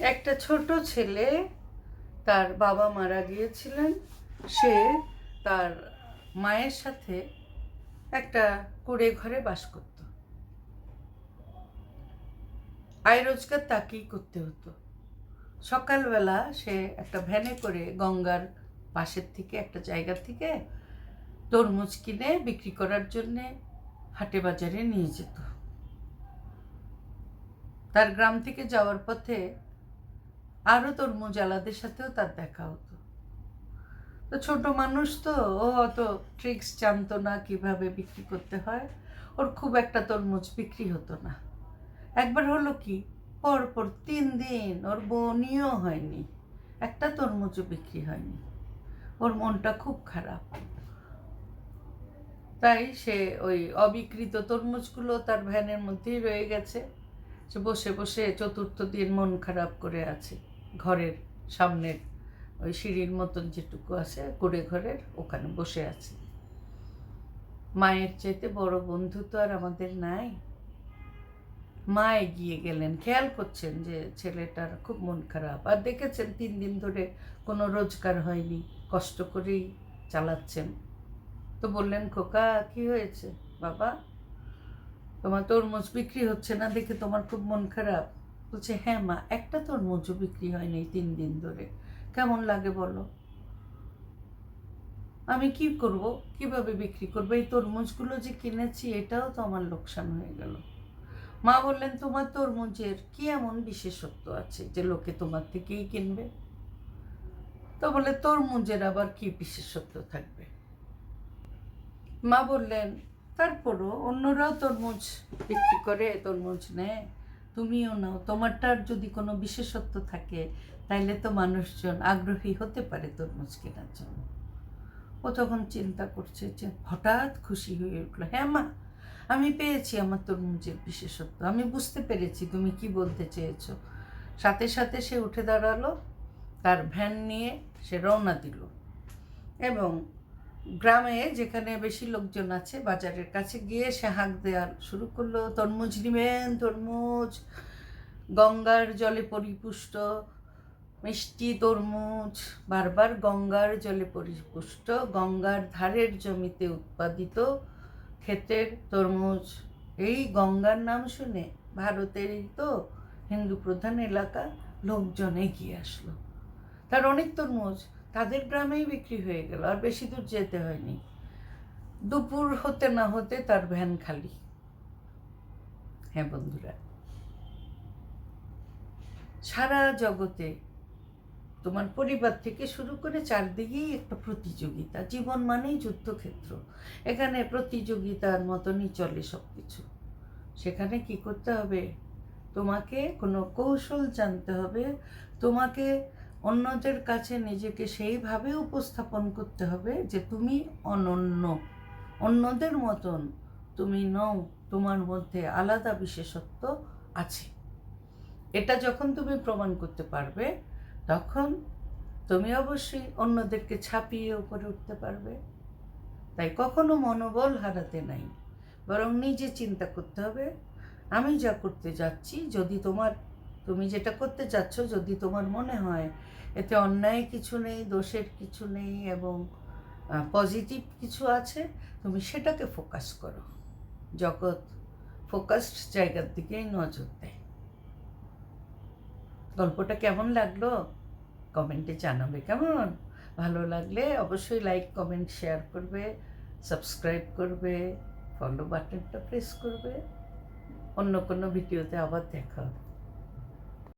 একটা ছোট ছেলে তার বাবা মারা গিয়েছিলেন। সে তার মায়ের সাথে একটা কুড়ে ঘরে বাস করত। আয় রোজগার তাকেই করতে হতো। সকালবেলা সে একটা ভ্যানে করে গঙ্গার পাশের থেকে একটা জায়গা থেকে তরমুজ কিনে বিক্রি করার জন্যে হাটে বাজারে নিয়ে যেত। তার গ্রাম থেকে যাওয়ার পথে আরও তরমুজ আলাদের সাথেও তার দেখা হতো। তো ছোট মানুষ তো, ও অত ট্রিক্স জানতো না কীভাবে বিক্রি করতে হয়। ওর খুব একটা তরমুজ বিক্রি হতো না। একবার হলো কি পর পর তিন দিন ওর বনিও হয়নি, একটা তরমুজও বিক্রি হয়নি। ওর মনটা খুব খারাপ। তাই সে ওই অবিকৃত তরমুজগুলো তার ভ্যানের মধ্যেই রয়ে গেছে। সে বসে বসে চতুর্থ দিন মন খারাপ করে আছে। ঘরের সামনের ওই সিঁড়ির মতন যেটুকু আছে, কুড়ে ঘরের ওখানে বসে আছে। মায়ের চাইতে বড় বন্ধু তো আর আমাদের নাই। মা এগিয়ে গেলেন, খেয়াল করছেন যে ছেলেটার খুব মন খারাপ। আর দেখেছেন তিন দিন ধরে কোনো রোজগার হয়নি, কষ্ট করেই চালাচ্ছেন। তো বললেন, খোকা, কি হয়েছে? বাবা, তোমার তরমুজ বিক্রি হচ্ছে না দেখে তোমার খুব মন খারাপ। বলছে হ্যাঁ মা, একটা তরমুজও বিক্রি হয়নি তিন দিন ধরে। কেমন লাগে বলো? আমি কি করব? কীভাবে বিক্রি করব? এই তরমুজগুলো যে কিনেছি, এটাও তো আমার লোকসান হয়ে গেল। মা বললেন, তোমার তরমুজের কি এমন বিশেষত্ব আছে যে লোকে তোমার থেকেই কিনবে? তো বলে, তরমুজের আবার কি বিশেষত্ব থাকবে? মা বললেন, তারপরও অন্যরাও তরমুজ বিক্রি করে তরমুজ নেয়। তুমিও নাও, তোমারটার যদি কোনো বিশেষত্ব থাকে, তাইলে তো মানুষজন আগ্রহী হতে পারে তরমুজ কেনার জন্য। ও তখন চিন্তা করছে যে হঠাৎ খুশি হয়ে উঠল হ্যাঁ মা, আমি পেয়েছি আমার তরমুজের বিশেষত্ব, আমি বুঝতে পেরেছি, তুমি কি বলতে চেয়েছো? সাথে সাথে সে উঠে দাঁড়াল, তার ভ্যান নিয়ে সে রওনা দিল এবং গ্রামে যেখানে বেশি লোকজন আছে, বাজারের কাছে গিয়ে সে হাঁক দেওয়া শুরু করল। তরমুজ নিবেন, তরমুজ, গঙ্গার জলে পরিপুষ্ট, মিষ্টি তরমুজ, বারবার গঙ্গার জলে পরিপুষ্ট, গঙ্গার ধারের জমিতে উৎপাদিত ক্ষেতের তরমুজ। এই গঙ্গার নাম শুনে ভারতেরই তো হিন্দু প্রধান এলাকা, লোকজন এগিয়ে আসলো। তার অনেক তরমুজ তাদের গ্রামেই বিক্রি হয়ে গেল, আর বেশি দূর যেতে হয়নি। দুপুর হতে না হতে তার ভ্যান খালি। হ্যাঁ বন্ধুরা, সারা জগতে তোমার পরিবার থেকে শুরু করে চারদিকেই একটা প্রতিযোগিতা, জীবন মানেই যুদ্ধক্ষেত্র। এখানে প্রতিযোগিতার মতনই চলে সব কিছু সেখানে কি করতে হবে? তোমাকে কোনো কৌশল জানতে হবে। তোমাকে অন্যদের কাছে নিজেকে সেইভাবে উপস্থাপন করতে হবে যে তুমি অনন্য, অন্যদের মতন তুমি নও, তোমার মধ্যে আলাদা বিশেষত্ব আছে। এটা যখন তুমি প্রমাণ করতে পারবে, তখন তুমি অবশ্যই অন্যদেরকে ছাপিয়ে উপরে উঠতে পারবে। তাই কখনো মনোবল হারাতে নাই, বরং নিজে চিন্তা করতে হবে, আমি যা করতে যাচ্ছি, যদি তোমার তুমি যেটা করতে যাচ্ছ যদি তোমার মনে হয় এতে অন্যায় কিছু নেই, দোষের কিছু নেই এবং পজিটিভ কিছু আছে, তুমি সেটাকে ফোকাস করো। জগৎ ফোকাসড জায়গার দিকেই নজর দেয়। গল্পটা কেমন লাগল? কমেন্টে জানাবে, কেমন? ভালো লাগলে অবশ্যই লাইক কমেন্ট শেয়ার করবে সাবস্ক্রাইব করবে ফলো বাটনটা প্রেস করবে। অন্য কোনো ভিডিওতে আবার দেখা হবে।